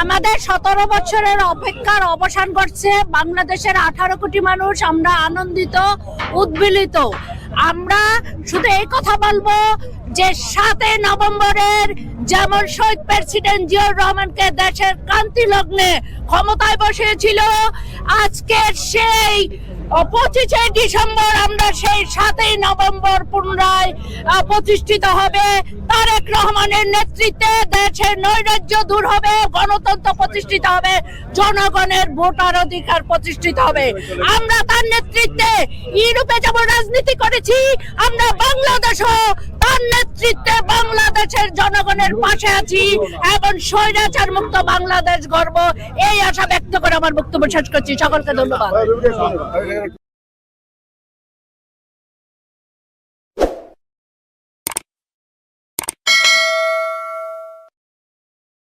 আমাদের সতেরো বছরের অপেক্ষার অবসান ঘটছে। বাংলাদেশের আঠারো কোটি মানুষ আমরা আনন্দিত, উদ্বেলিত। আমরা শুধু এই কথা বলব যে সাতই নভেম্বরের যেমন শহীদ প্রেসিডেন্ট জিয়াউর রহমানকে দেশের ক্রান্তি লগ্নে ক্ষমতায় বসিয়েছিল, আজকের সেই পঁচিশে ডিসেম্বর আমরা সেই সাতই নভেম্বর পুনরায় আহ, প্রতিষ্ঠিত হবে। তারেক রহমানের নেতৃত্বে দেশের নৈরাজ্য দূর হবে গণতন্ত্র প্রতিষ্ঠিত হবে জনগণের ভোটার অধিকার প্রতিষ্ঠিত হবে। আমরা তার নেতৃত্বে ইউরোপে যেমন রাজনীতি করেছি আমরা বাংলাদেশও তার নেতৃত্বে বাংলাদেশের জনগণের পাশে আছি এবং স্বৈরাচার মুক্ত বাংলাদেশ গর্ব এই আশা ব্যক্ত করে আমার বক্তব্য শেষ করছি। সকলকে ধন্যবাদ।